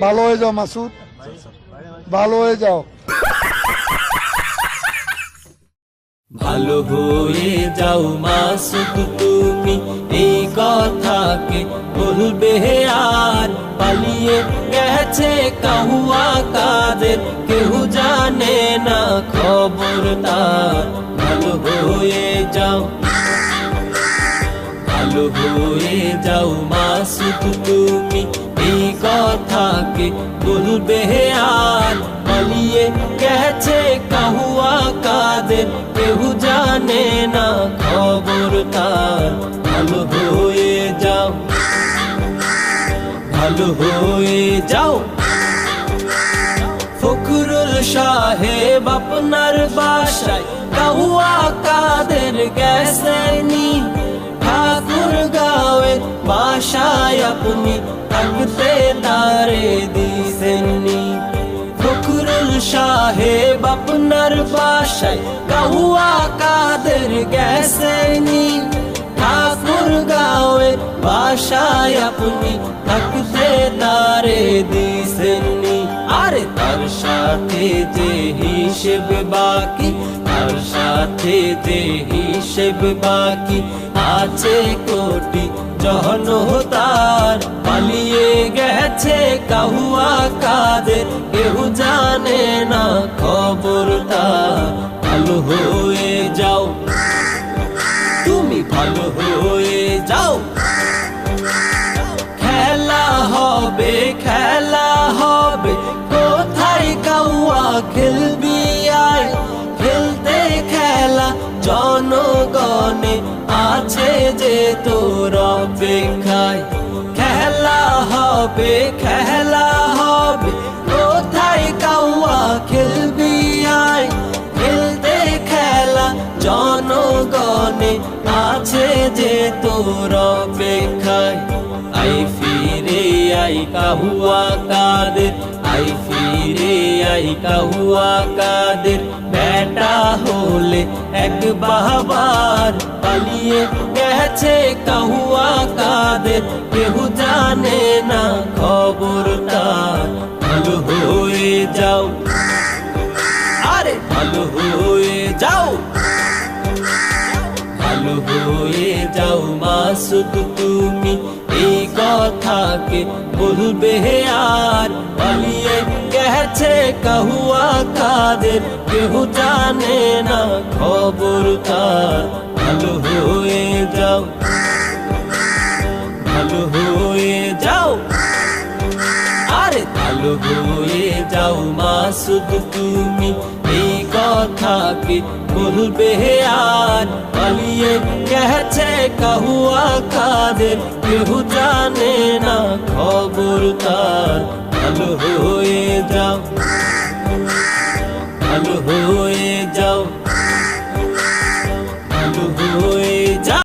ভালো হয়ে যাও, মাসুদ। ভালো হয়ে যাও। ভালো হয়ে যাও, মাসুদ, তুমি এই কথাকে বলবে আর পালিয়ে গেছে কাহুয়া কাদের, কেউ জানে না খবর তার। ভালো হয়ে যাও। ভালো হয়ে যাও, মাসুদ, তুমি কথাকে বলবে আর পালিয়ে গেছে কাহুয়া কাদের কেউ জানে না খবর তার। ভালো হয়ে যাও, ভালো হয়ে যাও। ফখরুল সাহেব আপনার বাসায় বাসায় আপনি থাকতে তারে দিছেননি ফখরুল সাহেব আপনার বাসায় কাহুয়া কাদের গেছেনি ঠাকুর গাঁয়ের বাসায় আপনি থাকতে তারে দিছেননি আরে তার সাথে যে হিসেব বাকি তার সাথে যে হিসেব বাকি আছে কোটি জনতার পালিয়ে গেছে কাহুয়া কাদের কেউ জানে না খবর তার। ভালো হয়ে যাও। তুমি ভালো হয়ে যাও। খেলা হবে খেলা হবে। কোথায় কাউয়া খেলবি আয় খেলতে খেলা জনগণে আছে যে তোর অপেক্ষায়। খেলা হবে খেলা হবে। কোথায় কাউয়া খেলবি আয়? খেলতে খেলা জনগণে আছে যে তোর অপেক্ষায়। আই ফিরে আই কাহুয়া কাদের। আই ফিরে আই কাহুয়া কাদের। বেটা হলে এক বাবার পালিয়ে গেছে কাহুয়া কাদের কেউ জানে না খবর তার ভালো হয়ে যাও। আরে, ভালো হয়ে যাও। ভালো হয়ে যাও মাসুদ, তুমি এই কথাকে বলবে আর পালিয়ে গেছে কাহুয়া কাদের কেউ জানে না খবর তার ভালো হয়ে যাও, ভালো হয়ে যাও। আরে ভালো হয়ে যাও মা মাসুদ, তুমি এই কথা কি বলবে আর? পালিয়ে গেছে কাহুয়া কাদের কেউ জানে না খবর তার ভালো হয়ে যাও। ভালো হয়ে যাও।